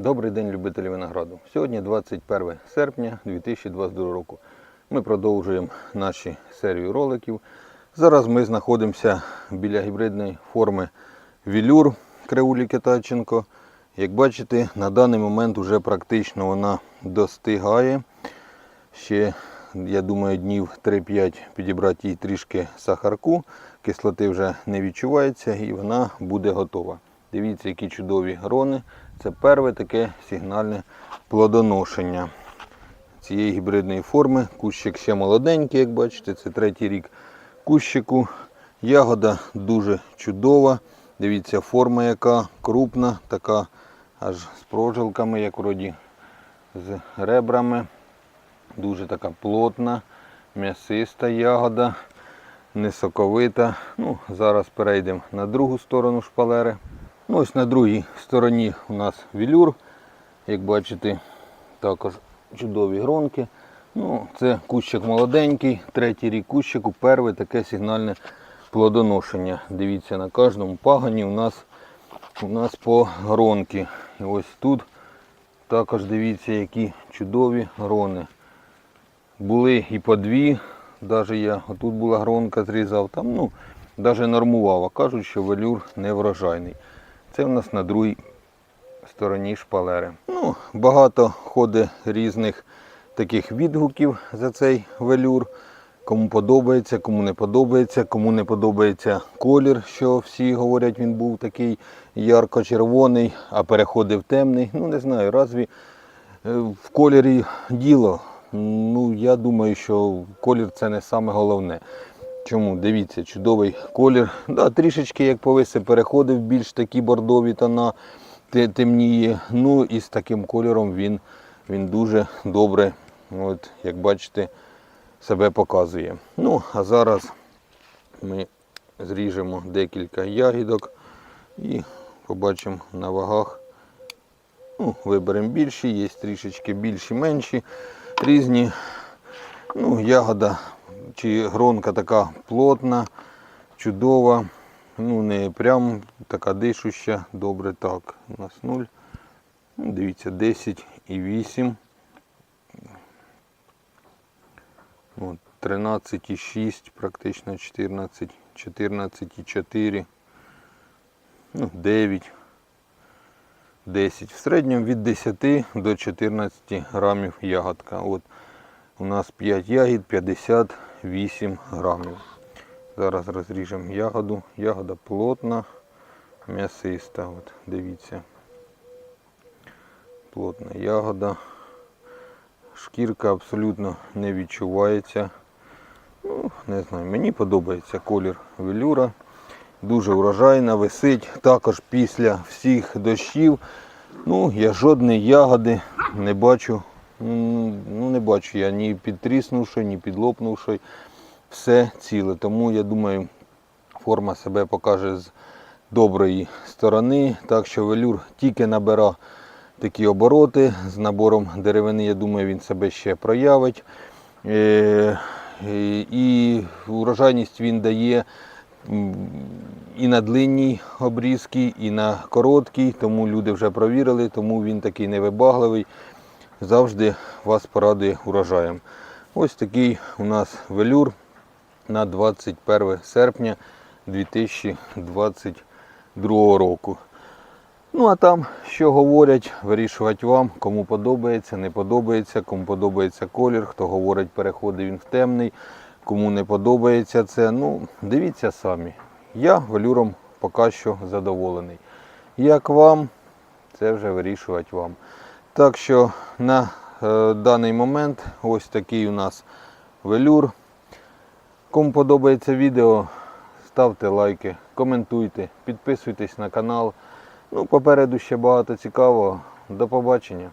Добрий день, любителі винограду. Сьогодні 21 серпня 2022 року. Ми продовжуємо наші серію роликів. Зараз ми знаходимося біля гібридної форми Вілюр Креулі Китайченко. Як бачите, на даний момент вже практично вона достигає. Ще, я думаю, днів 3-5 підібрати їй трішки сахарку. Кислоти вже не відчувається і вона буде готова. Дивіться, які чудові грони. Це перше таке сигнальне плодоношення цієї гібридної форми. Кущик ще молоденький, як бачите, це третій рік кущику. Ягода дуже чудова. Дивіться, форма яка крупна, така аж з прожилками, як вроді з ребрами. Дуже така плотна, м'ясиста ягода, не соковита. Ну, зараз перейдемо на другу сторону шпалери. Ну, ось на другій стороні у нас вілюр. Як бачите, також чудові гронки. Ну, це кущик молоденький, третій рік кущику, перше таке сигнальне плодоношення. Дивіться, на кожному пагані у нас у нас по гронки. І ось тут також дивіться, які чудові грони. Були і по дві, навіть я отут була гронка зрізав, там ну, навіть нормував, а кажуть, що велюр не врожайний. Це у нас на другій стороні шпалери. Ну, Багато ходить різних таких відгуків за цей велюр. Кому подобається, кому не подобається, кому не подобається колір, що всі говорять, він був такий ярко-червоний, а переходив темний. Ну, не знаю, разві е, в кольорі діло. Ну, я думаю, що колір це не саме головне. Чому? Дивіться, чудовий колір. Да, трішечки як повисе переходив, більш такі бордові тона темніє. Ну і з таким кольором він, він дуже добре, от, як бачите, себе показує. Ну, а зараз ми зріжемо декілька ягідок і побачимо на вагах. Ну, виберемо більші, є трішечки більші, менші, різні. Ну, ягода чи гронка така плотна, чудова. Ну, не прям така дишуща, добре так. У нас 0. Ну, дивіться, 10 і 8. От, 13 і 6, практично 14, 14 і 4. Ну, 9. 10. В середньому від 10 до 14 грамів ягодка. От у нас 5 ягід, 58 грамів. Зараз розріжемо ягоду. Ягода плотна, м'ясиста. От, дивіться. Плотна ягода. Шкірка абсолютно не відчувається. Ну, не знаю, мені подобається колір велюра. Дуже урожайна, висить. Також після всіх дощів. Ну, я жодної ягоди не бачу. Ну, не бачу я ні підтріснувши, ні підлопнувши. Все ціле. Тому я думаю, форма себе покаже з доброї сторони. Так що велюр тільки набира такі обороти. З набором деревини, я думаю, він себе ще проявить. Е, е, І урожайність він дає і на длинній обрізці, і на короткій, тому люди вже провірили, тому він такий невибагливий. Завжди вас порадує урожаєм. Ось такий у нас велюр на 21 серпня 2022 року. Ну а там, що говорять, вирішувати вам, кому подобається, не подобається, кому подобається колір, хто говорить, переходить він в темний, кому не подобається це. Ну, дивіться самі. Я велюром поки що задоволений. Як вам, це вже вирішувати вам. Так що на е, даний момент ось такий у нас велюр. Кому подобається відео, ставте лайки, коментуйте, підписуйтесь на канал. Ну, попереду ще багато цікавого. До побачення.